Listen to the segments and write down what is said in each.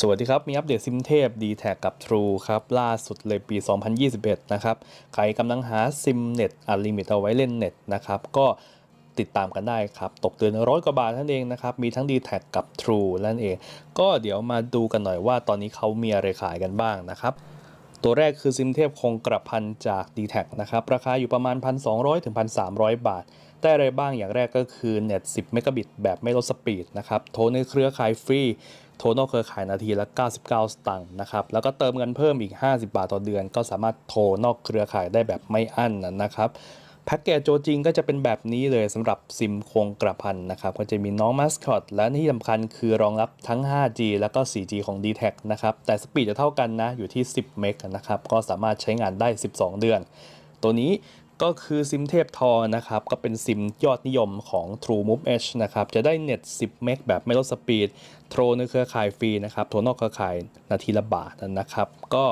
สวัสดีครับ มีอัปเดตซิมเทพ d t แทกับ True ครับ ล่าสุดเลยปี 2021 นะครับ ใครกำลังหาซิมเน็ตอัลลิมิตเอาไว้เล่นเน็ตนะครับ ก็ติดตามกันได้ครับ ตกเดือนร้อยกว่าบาทนั่นเองนะครับ มีทั้ง d t แทกับ True นั่นเอง ก็เดี๋ยวมาดูกันหน่อยว่าตอนนี้เขามีอะไรขายกันบ้างนะครับ ตัวแรกคือซิมเทพคงกระพันจาก d t แทนะครับ ราคาอยู่ประมาณ 1,200 ถึง 1,300 บาท ได้อะไรบ้างอย่างแรกก็คือเน็ต10 เมกะบิตแบบไม่ลดสปีดนะครับ โทรในเครือข่ายฟรี โทรนอกเครือข่ายนาทีละ 99 สตังค์นะครับ แล้วก็เติมเงินเพิ่มอีก 50 บาทต่อเดือน ก็สามารถโทรนอกเครือข่ายได้แบบไม่อั้นนะครับ แพ็กเกจโจจริงก็จะเป็นแบบนี้เลยสำหรับซิมคงกระพันนะครับ ก็จะมีน้องมาสคอตและที่สำคัญคือรองรับทั้ง 5G แล้วก็ 4G ของ d t แทนะครับ แต่สปีดจะเท่ากันนะ อยู่ที่ 10 เมกนะครับ ก็สามารถใช้งานได้ 12 เดือน ตัวนี้ก็คือซิมเทพทอนะครับ ก็เป็นซิมยอดนิยมของ True Move Edge นะครับ จะได้เน็ต 10 เมกแบบไม่ลดสปีด โทรในเครือข่ายฟรีนะครับ โทรนอกเครือข่ายนาทีละบาทนะครับ ก็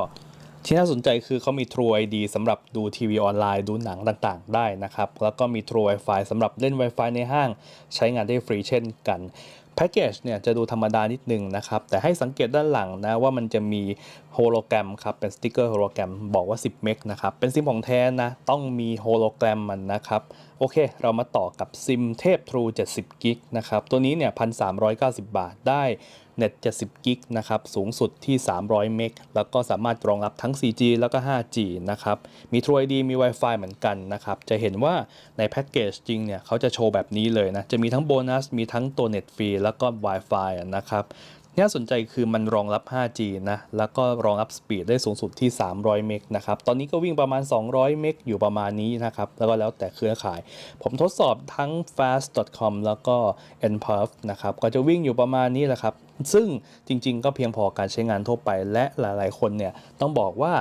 ที่น่าสนใจคือเขามี True ID สำหรับดูทีวีออนไลน์ดูหนังต่างๆ ได้นะครับ แล้วก็มี True Wi-Fi สำหรับเล่น Wi-Fi ในห้าง ใช้งานได้ฟรีเช่นกันแพ็กเกจเนี่ยจะดูธรรมดานิดนึงนะครับ แต่ให้สังเกตด้านหลังนะว่ามันจะมีโฮโลแกรมครับ เป็นสติกเกอร์โฮโลแกรมบอกว่า 10 เมกนะครับ เป็นซิมของแท้นะ ต้องมีโฮโลแกรมมันนะครับ โอเค เรามาต่อกับซิมเทพ True 70กิกนะครับ ตัวนี้เนี่ย 1,390 บาทได้ เน็ต70กิกนะครับ สูงสุดที่ 300 เมก แล้วก็สามารถรองรับทั้ง 4G แล้วก็ 5G นะครับ มี True ID มี Wi-Fi เหมือนกันนะครับ จะเห็นว่าในแพ็กเกจจริงเนี่ยเขาจะโชว์แบบนี้เลยนะ จะมีทั้งโบนัส มีทั้งตัวเน็ตฟรีแล้วก็ Wi-Fi นะครับ น่าสนใจคือมันรองรับ 5G นะ แล้วก็รองรับสปีดได้สูงสุดที่ 300 เมกนะครับ ตอนนี้ก็วิ่งประมาณ 200 เมกอยู่ประมาณนี้นะครับ แล้วก็แล้วแต่เครือข่าย ผมทดสอบทั้ง fast.com แล้วก็ nperf นะครับ ก็จะวิ่งอยู่ประมาณนี้แหละครับ ซึ่งจริงๆ ก็เพียงพอการใช้งานทั่วไป และหลายๆ คนเนี่ยต้องบอกว่า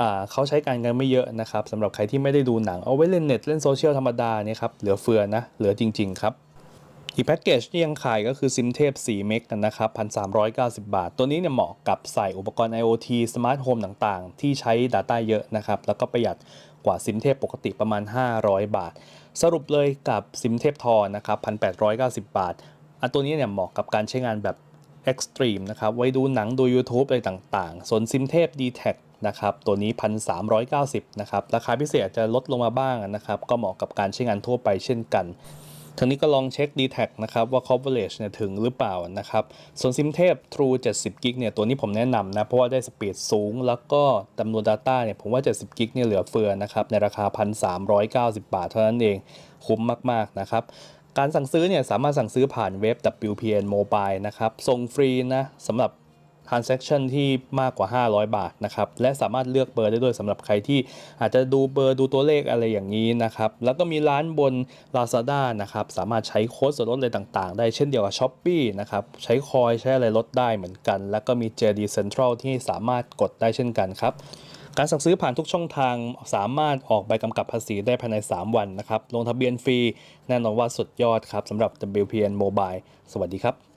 อ่าเขาใช้การกันไม่เยอะนะครับสำหรับใครที่ไม่ได้ดูหนังเอาไว้เล่นเน็ตเล่นโซเชียลธรรมดาเนี่ยครับเหลือเฟือนะเหลือจริง ๆ ครับ อีกแพ็กเกจที่ยังขายก็คือซิมเทพ4เมกกันนะครับ 1,390 บาท ตัวนี้เนี่ยเหมาะกับใส่อุปกรณ์ IoT สมาร์ทโฮมต่างๆ ที่ใช้ Data เยอะนะครับ แล้วก็ประหยัดกว่าซิมเทพปกติประมาณ 500 บาท สรุปเลยกับซิมเทพทอนะครับ 1,890 บาท อันตัวนี้เนี่ยเหมาะกับการใช้งานแบบ Extreme นะครับ ไว้ดูหนังดู YouTube อะไรต่างๆ ส่วนซิมเทพ d t แทนะครับ ตัวนี้ 1,390นะครับ ราคาพิเศษจะลดลงมาบ้างนะครับ ก็เหมาะกับการใช้งานทั่วไปเช่นกัน ทั้งนี้ก็ลองเช็ค d t แทนะครับว่า coverage เนี่ยถึงหรือเปล่านะครับ ส่วนซิมเทพ True 70 g b เนี่ยตัวนี้ผมแนะนำนะ เพราะว่าได้สปีดสูง แล้วก็จำนวน Data เนี่ยผมว่า 70 g b เนี่ยเหลือเฟือนะครับ ในราคา 1,390 บาทเท่านั้นเอง คุ้มมาก ๆ นะครับการสั่งซื้อเนี่ยสามารถสั่งซื้อผ่านเว็บ WPN Mobile นะครับ ส่งฟรีนะสำหรับ transaction ที่มากกว่า 500 บาทนะครับ และสามารถเลือกเบอร์ได้ด้วยสำหรับใครที่อาจจะดูเบอร์ดูตัวเลขอะไรอย่างนี้นะครับ แล้วก็มีร้านบน Lazada นะครับ สามารถใช้โค้ดส่วนลดอะไรต่างๆ ได้เช่นเดียวกับ Shopee นะครับ ใช้คอยใช้อะไรลดได้เหมือนกัน แล้วก็มี JD Central ที่สามารถกดได้เช่นกันครับการสั่งซื้อผ่านทุกช่องทางสามารถออกใบกำกับภาษีได้ภายใน 3 วันนะครับ ลงทะเบียนฟรี แน่นอนว่าสุดยอดครับสำหรับ WPN Mobile สวัสดีครับ